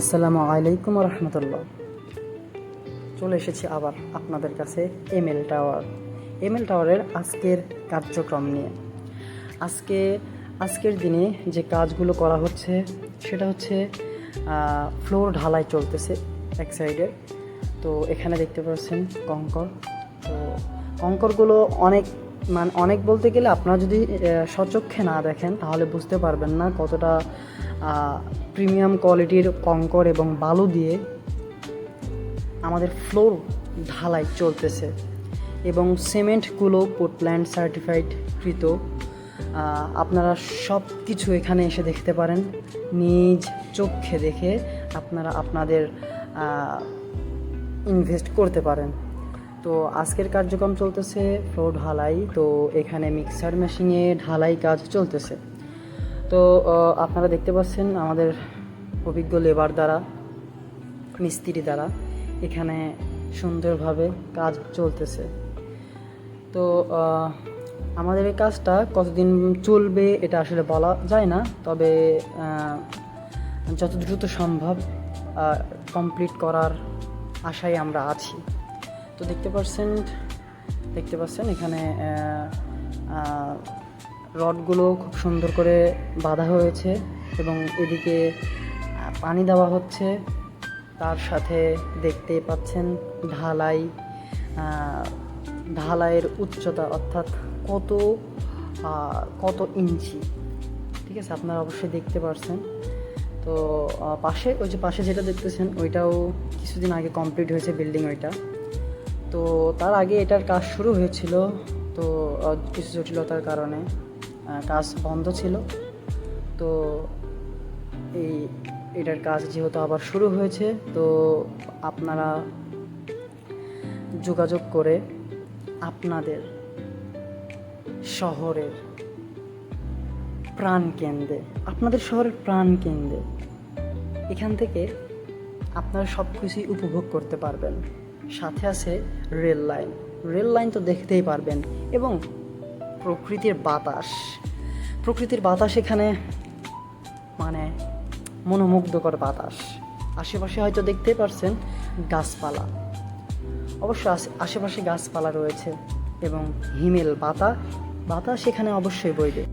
আসসালামু আলাইকুম রহমতুল্লাহ। চলে এসেছি আবার আপনাদের কাছে এমএল টাওয়ার। এমএল টাওয়ারের আজকের কার্যক্রম নিয়ে। আজকে, আজকের দিনে যে কাজগুলো করা হচ্ছে, সেটা হচ্ছে ফ্লোর ঢালাই চলতেছে এক সাইডে। তো এখানে দেখতে পাচ্ছেন কঙ্কর। তো কঙ্করগুলো অনেক মানে অনেক বলতে গেলে আপনারা যদি সচক্ষে না দেখেন, তাহলে বুঝতে পারবেন না কতটা প্রিমিয়াম কোয়ালিটির কঙ্কর এবং বালু দিয়ে আমাদের ফ্লোর ঢালাই চলতেছে এবং সিমেন্টগুলো পোর্টল্যান্ড সার্টিফাইড কৃত। আপনারা সব কিছু এখানে এসে দেখতে পারেন। নিজ চোখে দেখে আপনারা আপনাদের ইনভেস্ট করতে পারেন। তো আজকের কার্যক্রম চলতেছে ফ্লোর ঢালাই। তো এখানে মিক্সার মেশিনে ঢালাই কাজ চলতেছে। তো আপনারা দেখতে পাচ্ছেন আমাদের অভিজ্ঞ লেবার দ্বারা, মিস্ত্রি দ্বারা এখানে সুন্দরভাবে কাজ চলতেছে। তো আমাদের এই কাজটা কতদিন চলবে এটা আসলে বলা যায় না, তবে যত দ্রুত সম্ভব কমপ্লিট করার আশায় আমরা আছি। তো দেখতে পাচ্ছেন দেখতে পাচ্ছেন এখানে রডগুলো খুব সুন্দর করে বাঁধা হয়েছে এবং এদিকে পানি দেওয়া হচ্ছে। তার সাথে দেখতে পাচ্ছেন ঢালাই ঢালাইয়ের উচ্চতা অর্থাৎ কত কত ইঞ্চি। ঠিক আছে, আপনারা অবশ্যই দেখতে পারছেন। তো পাশে, ওই যে পাশে যেটা দেখতেছেন, ওইটাও কিছুদিন আগে কমপ্লিট হয়েছে বিল্ডিং ওইটা। তো, তার আগে এটার কাজ শুরু হয়েছিল, তো কিছু জটিলতার কারণে। কাজ বন্ধ ছিল। তো এই, এটার কাজ যেহেতু আবার শুরু হয়েছে, তো আপনারা যোগাযোগ করে আপনাদের শহরের প্রাণ কেন্দ্রে, আপনাদের শহরের প্রাণ কেন্দ্রে এখান থেকে আপনারা সব কিছুই উপভোগ করতে পারবেন। সাথে আছে রেল লাইন। রেল লাইন তো দেখতেই পারবেন এবং প্রকৃতির বাতাস। প্রকৃতির বাতাস এখানে মানে মনোমুগ্ধকর বাতাস। আশেপাশে হয়তো দেখতে পারছেন গাছপালা। অবশ্য আশে- আশেপাশে গাছপালা রয়েছে এবং হিমেল বাতা বাতাস এখানে অবশ্যই বইবে।